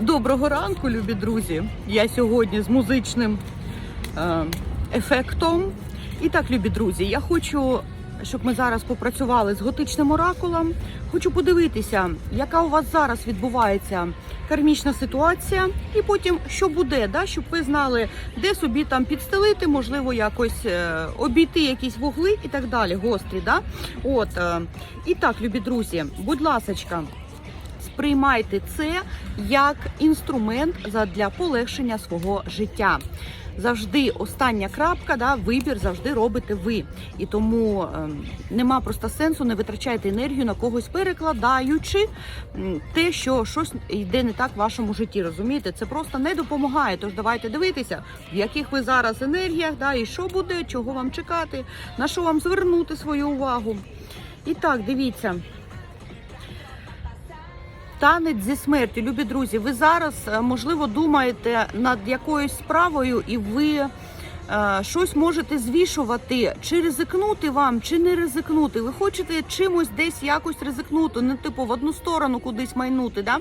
Доброго ранку, любі друзі. Я сьогодні з музичним е, ефектом. І так, любі друзі, я хочу, щоб ми зараз попрацювали з готичним оракулом. Хочу подивитися, яка у вас зараз відбувається кармічна ситуація, і потім що буде, да, щоб ви знали, де собі там підстелити, можливо, якось е, обійти якісь вугли і так далі. Гострі. Да? От, е, і так, любі друзі, будь ласочка. Сприймайте це як інструмент для полегшення свого життя. Завжди остання крапка, да, вибір завжди робите ви. І тому ем, нема просто сенсу не витрачайте енергію на когось перекладаючи те, що щось йде не так в вашому житті. Розумієте, це просто не допомагає. Тож давайте дивитися, в яких ви зараз енергіях, да, і що буде, чого вам чекати, на що вам звернути свою увагу. І так, дивіться. Танець зі смертю, любі друзі. Ви зараз е, можливо думаєте над якоюсь справою, і ви е, щось можете звішувати, чи ризикнути вам, чи не ризикнути. Ви хочете чимось десь якось ризикнути, не типу в одну сторону кудись майнути. Да?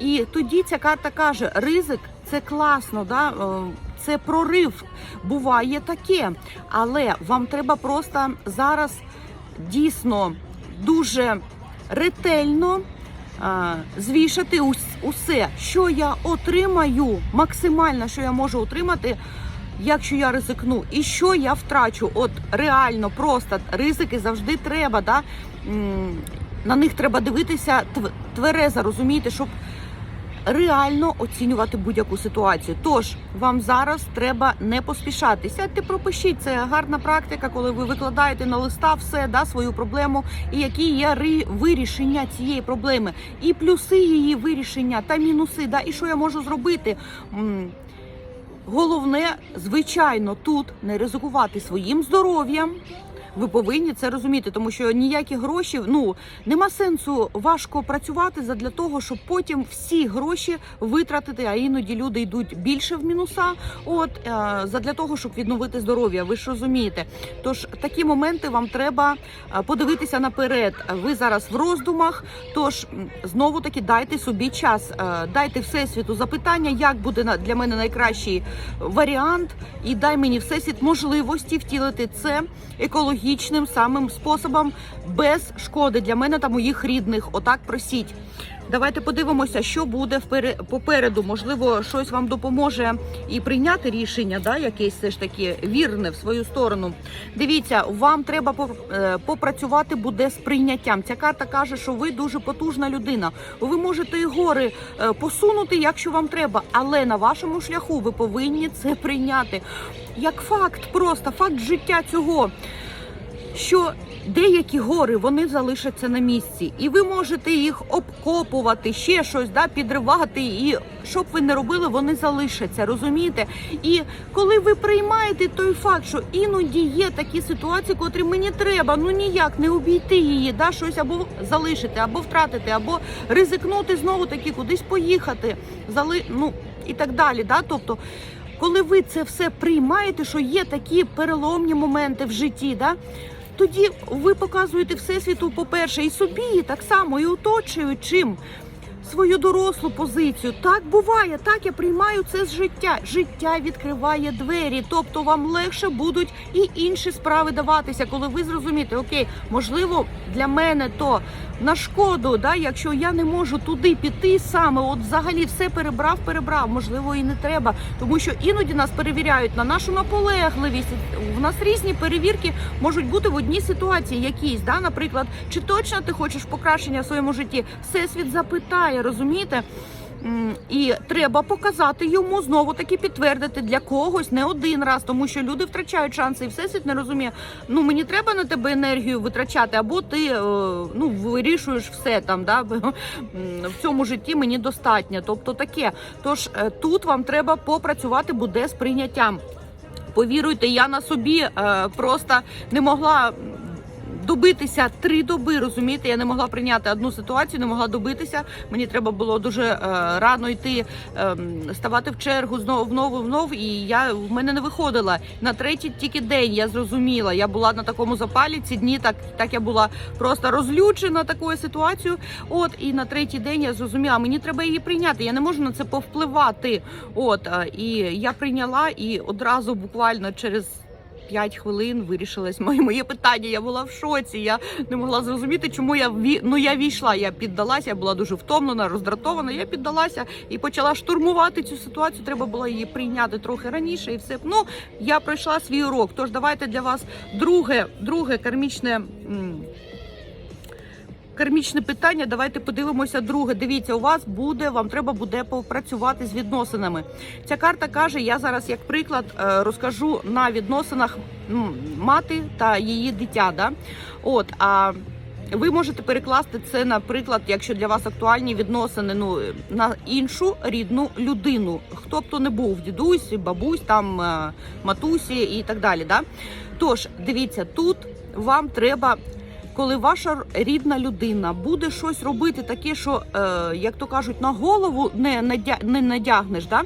І тоді ця карта каже: ризик це класно, да? е, це прорив. Буває таке, але вам треба просто зараз дійсно дуже ретельно звішати усе, що я отримаю, максимально, що я можу отримати, якщо я ризикну, і що я втрачу. От реально, просто ризики завжди треба. Да? На них треба дивитися тв- тверезо, розумієте, щоб реально оцінювати будь-яку ситуацію. Тож вам зараз треба не поспішати. Сядьте, пропишіть. Це гарна практика, коли ви викладаєте на листа все, да, свою проблему, і які є вирішення цієї проблеми, і плюси її вирішення та мінуси. Да, і що я можу зробити. Головне, звичайно, тут не ризикувати своїм здоров'ям. Ви повинні це розуміти, тому що ніякі гроші, ну нема сенсу важко працювати задля того, щоб потім всі гроші витратити. А іноді люди йдуть більше в мінуса. От е, задля того, щоб відновити здоров'я. Ви ж розумієте. Тож такі моменти вам треба е, подивитися наперед. Ви зараз в роздумах. Тож знову таки дайте собі час, е, дайте всесвіту запитання, як буде для мене найкращий варіант, і дай мені всесвіт можливості втілити це екологічним самим способом без шкоди для мене та моїх рідних. Отак просіть. Давайте подивимося, що буде попереду. Можливо, щось вам допоможе і прийняти рішення, да, якесь все ж таки вірне в свою сторону. Дивіться, вам треба е, попрацювати буде з прийняттям. Ця карта каже, що ви дуже потужна людина. Ви можете і гори е, посунути, якщо вам треба, але на вашому шляху ви повинні це прийняти. Як факт, просто факт життя цього що деякі гори вони залишаться на місці, і ви можете їх обкопувати, ще щось да, підривати, і що б ви не робили, вони залишаться, розумієте? І коли ви приймаєте той факт, що іноді є такі ситуації, котрі мені треба, ну ніяк не обійти її, да, щось або залишити, або втратити, або ризикнути знову таки кудись поїхати, зали... ну і так далі. Да? Тобто, коли ви це все приймаєте, що є такі переломні моменти в житті, да? Тоді ви показуєте всесвіту, по-перше, і собі, і так само, і оточуючим свою дорослу позицію. Так буває, так я приймаю це з життя. Життя відкриває двері, тобто вам легше будуть і інші справи даватися, коли ви зрозумієте, окей, можливо, для мене то на шкоду, да, якщо я не можу туди піти саме, от взагалі все перебрав, перебрав, можливо, і не треба, тому що іноді нас перевіряють на нашу наполегливість. У нас різні перевірки можуть бути в одній ситуації, якісь, да, наприклад, чи точно ти хочеш покращення в своєму житті? Всесвіт запитає, розумієте? М, І треба показати йому знову таки підтвердити для когось не один раз, тому що люди втрачають шанси, і всесвіт не розуміє. Ну мені треба на тебе енергію витрачати, або ти е, ну вирішуєш все там. Да? В цьому житті мені достатньо. Тобто таке. Тож е, тут вам треба попрацювати буде з прийняттям. Повіруйте, я на собі е, просто не могла добитися три доби. Розумієте, я не могла прийняти одну ситуацію, не могла добитися. Мені треба було дуже е, рано йти, е, ставати в чергу знову знову знов. І я в мене не виходила на третій тільки день. Я зрозуміла. Я була на такому запалі. Ці дні так, так я була просто розлючена такою ситуацією. От і на третій день я зрозуміла, мені треба її прийняти. Я не можу на це повпливати. От е, і я прийняла і одразу буквально через. П'ять хвилин вирішилось моє моє питання. Я була в шоці. Я не могла зрозуміти, чому я ві... ну я війшла. Я піддалася. Я була дуже втомлена, роздратована. Я піддалася і почала штурмувати цю ситуацію. Треба було її прийняти трохи раніше, і все. Ну я пройшла свій урок. Тож давайте для вас друге, друге кармічне. Кармічне питання, давайте подивимося друге. Дивіться, у вас буде, вам треба буде попрацювати з відносинами. Ця карта каже: я зараз, як приклад, е, розкажу на відносинах мати та її дитя. Да? От, а ви можете перекласти це, наприклад, якщо для вас актуальні відносини ну, на іншу рідну людину. Хто б то не був, дідусь, бабусь, там е, матусі і так далі. Да? Тож, дивіться, тут вам треба коли ваша рідна людина буде щось робити, таке, що, е, як то кажуть, на голову не, надя... не надягнеш, да?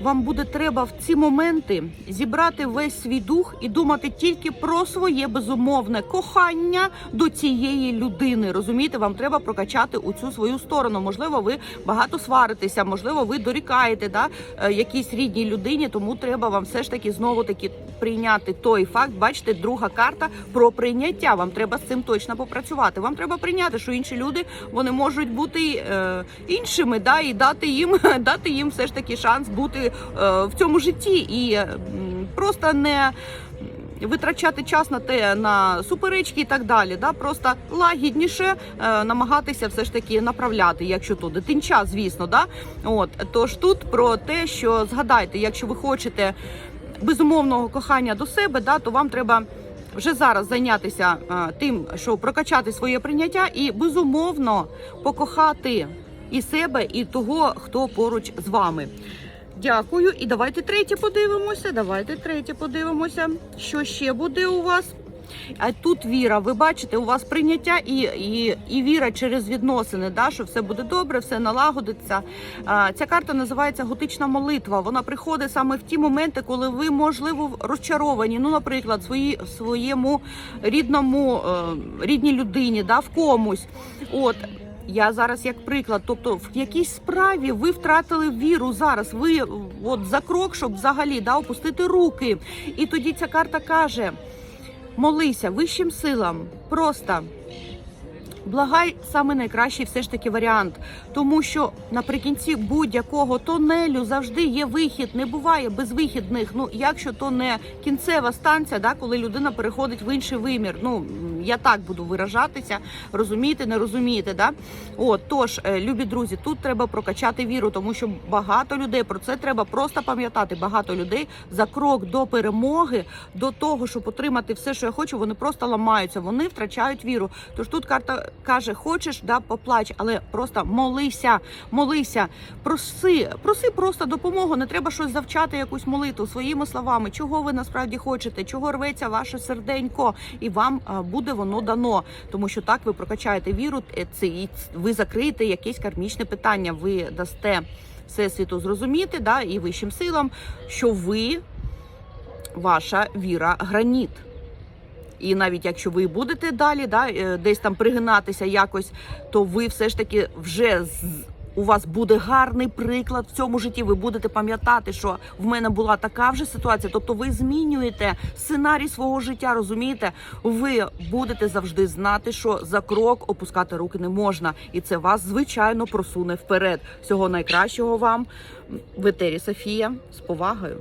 Вам буде треба в ці моменти зібрати весь свій дух і думати тільки про своє безумовне кохання до цієї людини. Розумієте, вам треба прокачати у цю свою сторону. Можливо, ви багато сваритеся, можливо, ви дорікаєте да, е, якійсь рідній людині, тому треба вам все ж таки знову таки прийняти той факт. Бачите, друга карта про прийняття. Вам треба з цим точно попрацювати. Вам треба прийняти, що інші люди вони можуть бути е, іншими, да, і дати їм дати їм все ж таки шанс бути е, в цьому житті і просто не. Витрачати час на те на суперечки і так далі, да просто лагідніше е, намагатися все ж таки направляти, якщо то дитинча, звісно, да. От тож тут про те, що згадайте, якщо ви хочете безумовного кохання до себе, да, то вам треба вже зараз зайнятися е, тим, що прокачати своє прийняття, і безумовно покохати і себе, і того, хто поруч з вами. Дякую. І давайте третє подивимося. Давайте третє подивимося, що ще буде у вас. А тут віра. Ви бачите, у вас прийняття і, і, і віра через відносини, да, що все буде добре, все налагодиться. А, ця карта називається готична молитва. Вона приходить саме в ті моменти, коли ви, можливо, розчаровані. Ну, наприклад, свої, своєму рідному е, рідній людині, да, в комусь. От. Я зараз як приклад, тобто в якійсь справі ви втратили віру зараз. Ви от за крок, щоб взагалі да, опустити руки. І тоді ця карта каже: молися вищим силам, просто благай саме найкращий все ж таки варіант, тому що наприкінці будь-якого тонелю завжди є вихід. Не буває безвихідних. Ну якщо то не кінцева станція, да, коли людина переходить в інший вимір. Ну я так буду виражатися, розумієте, не розумієте, да? От тож, е, любі друзі, тут треба прокачати віру, тому що багато людей про це треба просто пам'ятати. Багато людей за крок до перемоги, до того, щоб отримати все, що я хочу, вони просто ламаються, вони втрачають віру. Тож тут карта каже: хочеш, да, поплач, але просто молися, молися, проси, проси просто допомогу. Не треба щось завчати, якусь молитву своїми словами. Чого ви насправді хочете, чого рветься ваше серденько, і вам буде воно дано, тому що так ви прокачаєте віру. е, і ви закриєте якесь кармічне питання. Ви дасте всесвіту зрозуміти, да, і вищим силам, що ви ваша віра граніт. І навіть якщо ви будете далі, да, е, десь там пригинатися якось, то ви все ж таки вже з. У вас буде гарний приклад в цьому житті. Ви будете пам'ятати, що в мене була така вже ситуація. Тобто, ви змінюєте сценарій свого життя. Розумієте? Ви будете завжди знати, що за крок опускати руки не можна, і це вас звичайно просуне вперед. Всього найкращого вам в етері Софія з повагою.